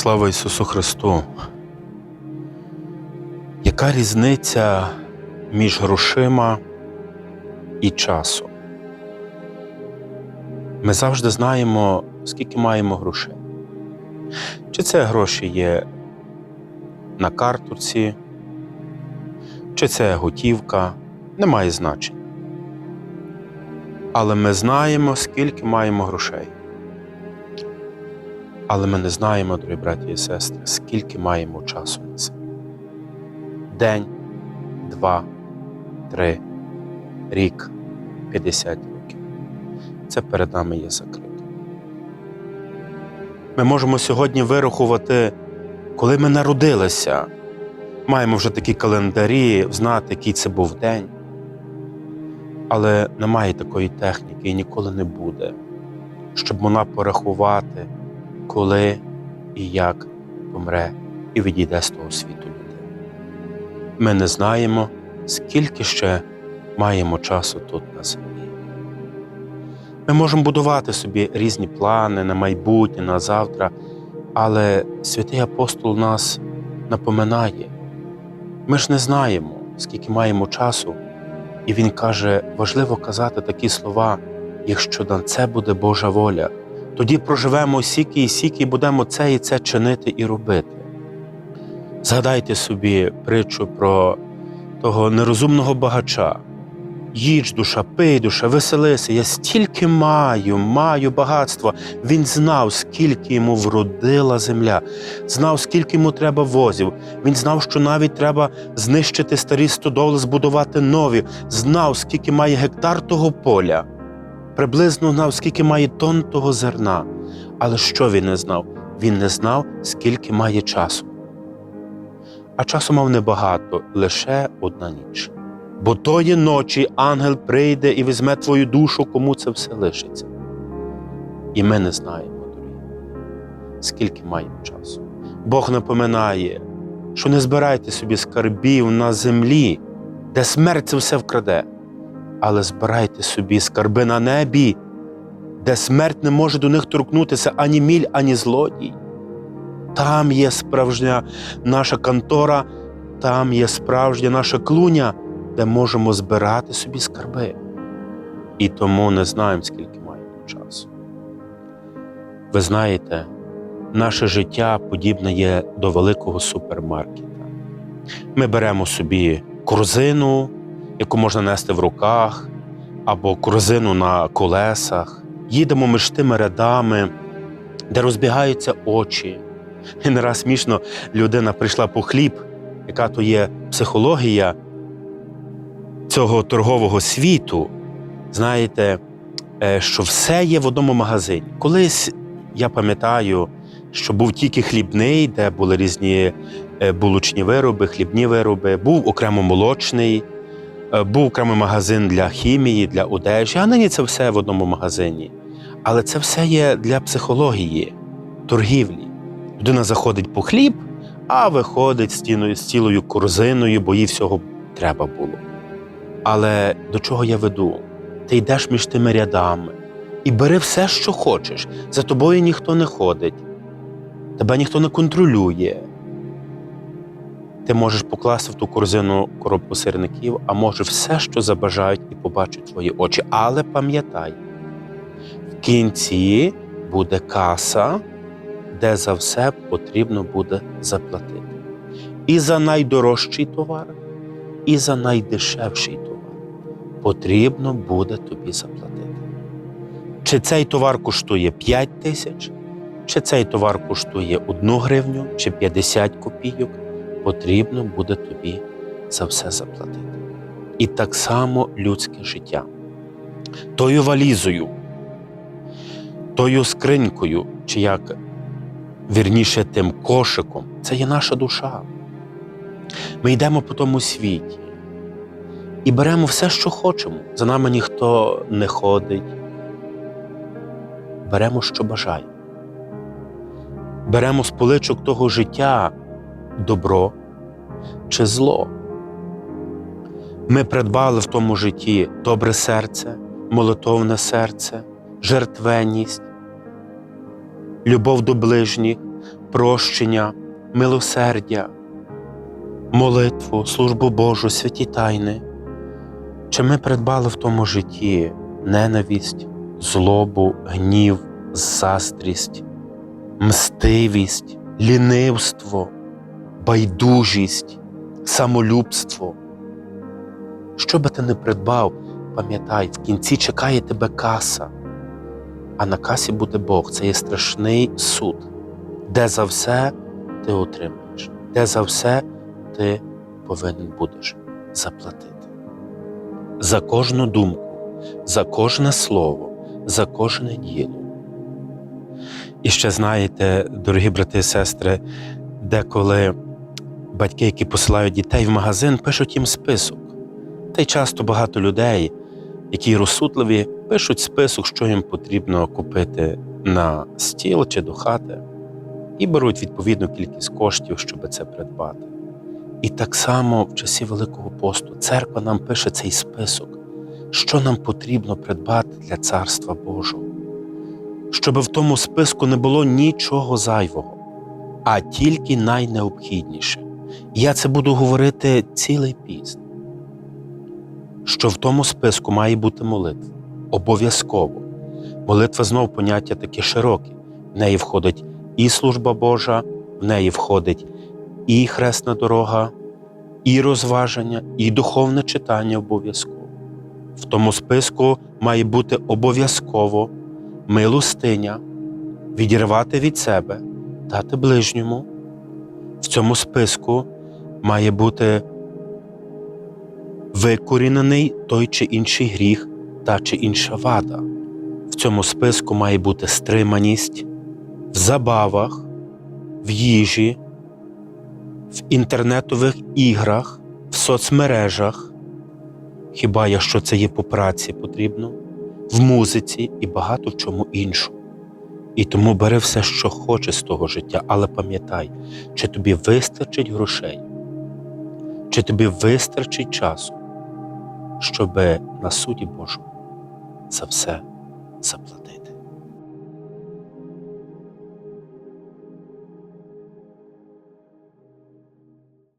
Слава Ісусу Христу! Яка різниця між грошима і часом? Ми завжди знаємо, скільки маємо грошей. Чи це гроші є на картурці, чи це готівка, не має значення. Але ми знаємо, скільки маємо грошей. Але ми не знаємо, дорогі браті і сестри, скільки маємо часу на це. День, два, три, рік, 50 років. Це перед нами є закрито. Ми можемо сьогодні вирахувати, коли ми народилися. Маємо вже такі календарі, знати, який це був день. Але немає такої техніки і ніколи не буде, щоб вона порахувати коли і як помре і відійде з того світу людина. Ми не знаємо, скільки ще маємо часу тут на землі. Ми можемо будувати собі різні плани на майбутнє, на завтра, але святий апостол нас напоминає. Ми ж не знаємо, скільки маємо часу, і він каже, важливо казати такі слова, якщо на це буде Божа воля тоді проживемо сіки і сіки, і будемо це і це чинити і робити. Згадайте собі притчу про того нерозумного багача. Їдь, душа, пий, душа, веселися. Я стільки маю, маю багатства. Він знав, скільки йому вродила земля, знав, скільки йому треба возів. Він знав, що навіть треба знищити старі стодоли, збудувати нові, знав, скільки має гектар того поля приблизно знав, скільки має тонн того зерна. Але що він не знав? Він не знав, скільки має часу. А часу мав небагато, лише одна ніч. Бо тої ночі ангел прийде і візьме твою душу, кому це все лишиться. І ми не знаємо, дорогі, скільки маємо часу. Бог напоминає, що не збирайте собі скарбів на землі, де смерть це все вкраде але збирайте собі скарби на небі, де смерть не може до них торкнутися ані міль, ані злодій. Там є справжня наша контора, там є справжня наша клуня, де можемо збирати собі скарби. І тому не знаємо, скільки маємо часу. Ви знаєте, наше життя подібне є до великого супермаркета. Ми беремо собі корзину, яку можна нести в руках, або корзину на колесах. Їдемо між тими рядами, де розбігаються очі. І не раз смішно людина прийшла по хліб, яка то є психологія цього торгового світу. Знаєте, е, що все є в одному магазині. Колись я пам'ятаю, що був тільки хлібний, де були різні е, булочні вироби, хлібні вироби, був окремо молочний. Е, був окремий магазин для хімії, для одежі, а нині це все в одному магазині. Але це все є для психології, торгівлі. Людина заходить по хліб, а виходить з цілою, з цілою корзиною, бо їй всього треба було. Але до чого я веду? Ти йдеш між тими рядами і бери все, що хочеш. За тобою ніхто не ходить, тебе ніхто не контролює. Ти можеш покласти в ту корзину коробку сирників, а може все, що забажають і побачать твої очі. Але пам'ятай, в кінці буде каса, де за все потрібно буде заплатити. І за найдорожчий товар, і за найдешевший товар потрібно буде тобі заплатити. Чи цей товар коштує 5 тисяч, чи цей товар коштує 1 гривню, чи 50 копійок потрібно буде тобі за все заплатити. І так само людське життя. Тою валізою, тою скринькою, чи як вірніше тим кошиком, це є наша душа. Ми йдемо по тому світі і беремо все, що хочемо. За нами ніхто не ходить. Беремо, що бажаємо. Беремо з поличок того життя добро чи зло. Ми придбали в тому житті добре серце, молитовне серце, жертвенність, любов до ближніх, прощення, милосердя, молитву, службу Божу, святі тайни? Чи ми придбали в тому житті ненависть, злобу, гнів, заздрість, мстивість, лінивство, байдужість, самолюбство? Що би ти не придбав, пам'ятай, в кінці чекає тебе каса, а на касі буде Бог. Це є страшний суд, де за все ти отримаєш, де за все ти повинен будеш заплатити. За кожну думку, за кожне слово, за кожне діло. І ще знаєте, дорогі брати і сестри, деколи батьки, які посилають дітей в магазин, пишуть їм список. Та й часто багато людей, які розсудливі, пишуть список, що їм потрібно купити на стіл чи до хати, і беруть відповідну кількість коштів, щоб це придбати. І так само в часі Великого посту церква нам пише цей список, що нам потрібно придбати для Царства Божого, щоб в тому списку не було нічого зайвого, а тільки найнеобхідніше. Я це буду говорити цілий піст, що в тому списку має бути молитва. Обов'язково. Молитва знов поняття таке широке. В неї входить і служба Божа, в неї входить і хресна дорога, і розваження, і духовне читання обов'язково. В тому списку має бути обов'язково милостиня, відірвати від себе, дати ближньому. В цьому списку має бути викорінений той чи інший гріх та чи інша вада. В цьому списку має бути стриманість в забавах, в їжі, в інтернетових іграх, в соцмережах. Хіба якщо це є по праці потрібно, в музиці і багато в чому іншому. І тому бери все, що хочеш з того життя, але пам'ятай, чи тобі вистачить грошей, чи тобі вистачить часу, щоб на суді Божому за все заплатити.